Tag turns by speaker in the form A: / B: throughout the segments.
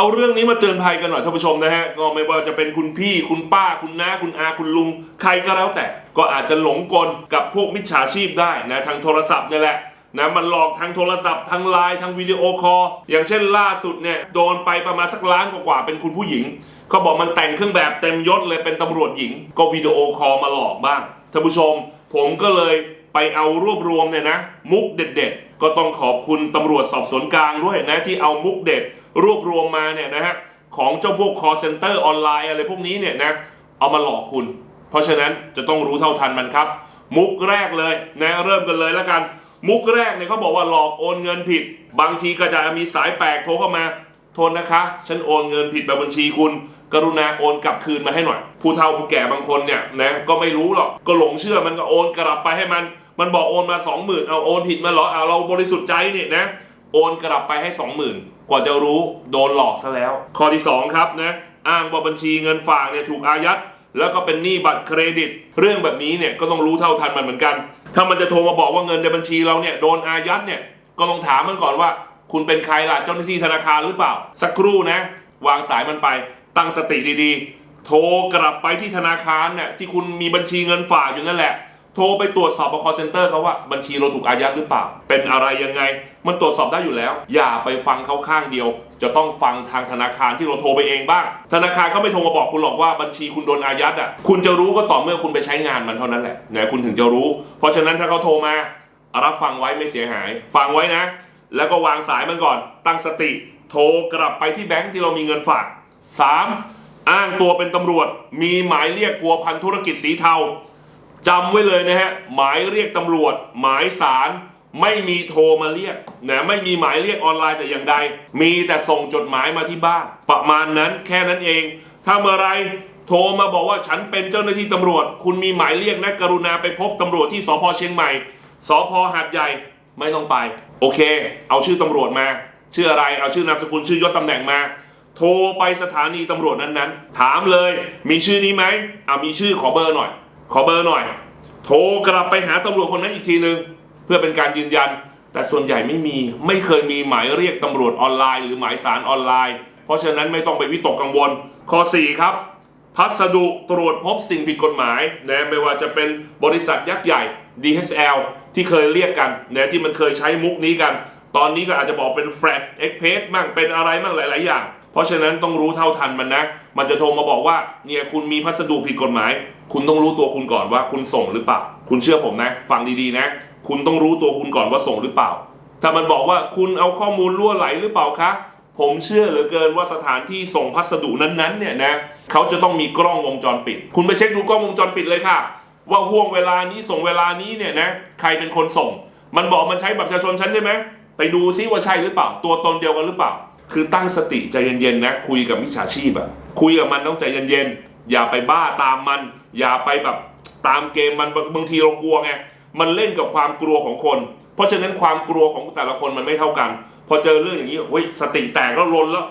A: เอาเรื่องนี้มาเตือนภัยกันหน่อยท่านผู้ชมนะฮะก็ไม่ว่าจะเป็นคุณพี่คุณป้าคุณน้าคุณอาคุณลุง ใครก็แล้วแต่ ก็อาจจะหลงกลกับพวกมิจฉาชีพได้นะทางโทรศัพท์เนี่ยแหละนะมันหลอกทางโทรศัพท์ทางไลน์ทางวิดีโอคอลอย่างเช่นล่าสุดเนี่ยโดนไปประมาณสักล้านกว่าเป็นคุณผู้หญิงเขาบอกมันแต่งเครื่องแบบเต็มยศเลยเป็นตำรวจหญิง ก็วิดีโอคอลมาหลอกบ้างท่านผู้ชม ผมก็เลยไปเอารวบรวมเนี่ยนะ มุกเด็ด ๆ ก็ต้องขอบคุณตำรวจสอบสวนกลางด้วยนะที่เอามุกเด็ด รวบรวมมาเนี่ยนะฮะของเจ้าพวก call center ออนไลน์อะไรพวกนี้เนี่ยนะเอามาหลอกคุณ เพราะฉะนั้นจะต้องรู้เท่าทันมันครับ มุกแรกเลยนะเริ่มกันเลยแล้วกัน มุกแรกเนี่ยเขาบอกว่าหลอกโอนเงินผิด บางทีก็จะมีสายแปลกโทรเข้ามา โทษนะคะ ฉันโอนเงินผิดแบบบัญชีคุณ กรุณาโอนกลับคืนมาให้หน่อย ผู้เฒ่าผู้แก่บางคนเนี่ยนะก็ไม่รู้หรอกก็หลงเชื่อมันก็โอนกลับไปให้มัน มันบอกโอนมา 20,000เอาโอนผิดมาเหรอเอาเราบริสุทธิ์ใจเนี่ยนะ โอนกลับไปให้ 20,000 กว่าจะรู้โดนหลอกซะแล้ว ข้อที่ 2 ครับนะอ้างว่าบัญชีเงินฝากเนี่ยถูกอายัดแล้วก็เป็นหนี้บัตรเครดิต เรื่องแบบนี้เนี่ยก็ต้องรู้เท่าทันมันเหมือนกัน ถ้ามันจะโทรมาบอกว่าเงินในบัญชีเราเนี่ยโดนอายัดเนี่ยก็ต้องถามมันก่อนว่า คุณเป็นใครล่ะเจ้าหน้าที่ธนาคารหรือเปล่า สักครู่นะ วางสายมันไป ตั้งสติดีๆ โทรกลับไปที่ธนาคารเนี่ยที่คุณมีบัญชีเงินฝากอยู่นั่นแหละ โทรไปตรวจสอบบคอเซ็นเตอร์เขาว่าบัญชีเราถูกอายัดหรือเปล่า เป็นอะไรยังไง มันตรวจสอบได้อยู่แล้ว อย่าไปฟังเขาข้างเดียว จะต้องฟังทางธนาคารที่เราโทรไปเองบ้าง ธนาคารเขาไม่โทรมาบอกคุณหรอกว่าบัญชีคุณโดนอายัดอะคุณจะรู้ก็ต่อเมื่อคุณไปใช้งานมันเท่านั้นแหละนะคุณถึงจะรู้ เพราะฉะนั้นถ้าเขาโทรมารับฟังไว้ไม่เสียหาย ฟังไว้นะ แล้วก็วางสายมันก่อน ตั้งสติ โทรกลับไปที่แบงค์ที่เรามีเงินฝาก 3. อ้างตัวเป็นตำรวจ มีหมายเรียกพัวพันธุรกิจสีเทา จำไว้เลยนะฮะ หมายเรียกตำรวจ หมายสารไม่มีโทรมาเรียกนะไม่มีหมายเรียกออนไลน์แต่อย่างใด มีแต่ส่งจดหมายมาที่บ้าน ประมาณนั้นแค่นั้นเอง ถ้าเมื่อไรโทรมาบอกว่าฉันเป็นเจ้าหน้าที่ตำรวจ คุณมีหมายเรียกนะกรุณาไปพบตำรวจที่สพเชียงใหม่สพหาดใหญ่ไม่ต้องไป โอเค เอาชื่อตำรวจมา ชื่ออะไรเอาชื่อนามสกุลชื่อยศตำแหน่งมา โทรไปสถานีตำรวจนั้นๆ ถามเลย มีชื่อนี้ไหมอ่ามีชื่อขอเบอร์หน่อย ขอเบอร์หน่อย โทรกลับไปหาตำรวจคนนั้นอีกทีหนึ่งเพื่อเป็นการยืนยัน แต่ส่วนใหญ่ไม่มีไม่เคยมีหมายเรียกตำรวจออนไลน์หรือหมายสารออนไลน์ เพราะฉะนั้นไม่ต้องไปวิตกกังวล ข้อ 4 ครับ พัสดุตรวจพบสิ่งผิดกฎหมายนะไม่ว่าจะเป็นบริษัทยักษ์ใหญ่ DHL ที่เคยเรียกกันนะที่มันเคยใช้มุกนี้กัน ตอนนี้ก็อาจจะบอกเป็น Flash Express มั่งเป็นอะไรมั่งหลาย ๆ อย่าง เพราะฉะนั้นต้องรู้เท่าทันมันนะ มันจะโทรมาบอกว่าเนี่ยคุณมีพัสดุผิดกฎหมาย คุณต้องรู้ตัวคุณก่อนว่าคุณส่งหรือเปล่า คุณเชื่อผมนะ ฟังดีๆนะ คุณต้องรู้ตัวคุณก่อนว่าส่งหรือเปล่า ถ้ามันบอกว่าคุณเอาข้อมูลล่วไหลหรือเปล่าคะ ผมเชื่อเหลือเกินว่าสถานที่ส่งพัสดุนั้นๆเนี่ยนะเขาจะต้องมีกล้องวงจรปิด คุณไปเช็คดูกล้องวงจรปิดเลยค่ะ ว่าห่วงเวลานี้ส่งเวลานี้เนี่ยนะใครเป็นคนส่ง มันบอกมันใช้บัตรประชาชนฉันใช่ไหมไปดูซิว่าใช่หรือเปล่า ตัวตนเดียวกันหรือเปล่า คือตั้งสติใจเย็นๆนะคุยกับมิจฉาชีพอะคุยกับมันต้องใจเย็นๆอย่าไปบ้าตามมัน อย่าไปแบบตามเกมมันบางทีเรากลัวไงมันเล่นกับความกลัวของคน เพราะฉะนั้นความกลัวของแต่ละคนมันไม่เท่ากัน พอเจอเรื่องอย่างนี้เฮ้ยสติแตกแล้วลนแล้ว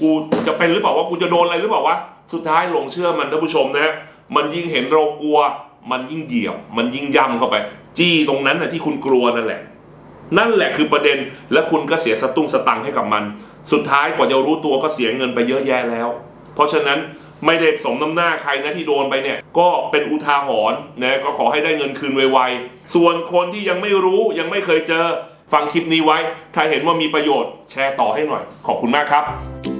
A: กูจะเป็นหรือเปล่าว่ากูจะโดนอะไรหรือเปล่าวะสุดท้ายหลงเชื่อมันท่านผู้ชมนะมันยิ่งเห็นเรากลัว มันยิ่งเหยียบ มันยิ่งย่ำเข้าไป จี้ตรงนั้นนะที่คุณกลัวนั่นแหละ นั่นแหละคือประเด็นและคุณก็เสียสตุ้งสตังค์ให้กับมัน สุดท้ายกว่าจะรู้ตัวก็เสียเงินไปเยอะแยะแล้ว เพราะฉะนั้นไม่ได้สมน้ำหน้าใครนะที่โดนไปเนี่ย ก็เป็นอุทาหรณ์นะก็ขอให้ได้เงินคืนไวๆ ส่วนคนที่ยังไม่รู้ยังไม่เคยเจอ ฟังคลิปนี้ไว้ ถ้าเห็นว่ามีประโยชน์แชร์ต่อให้หน่อย ขอบคุณมากครับ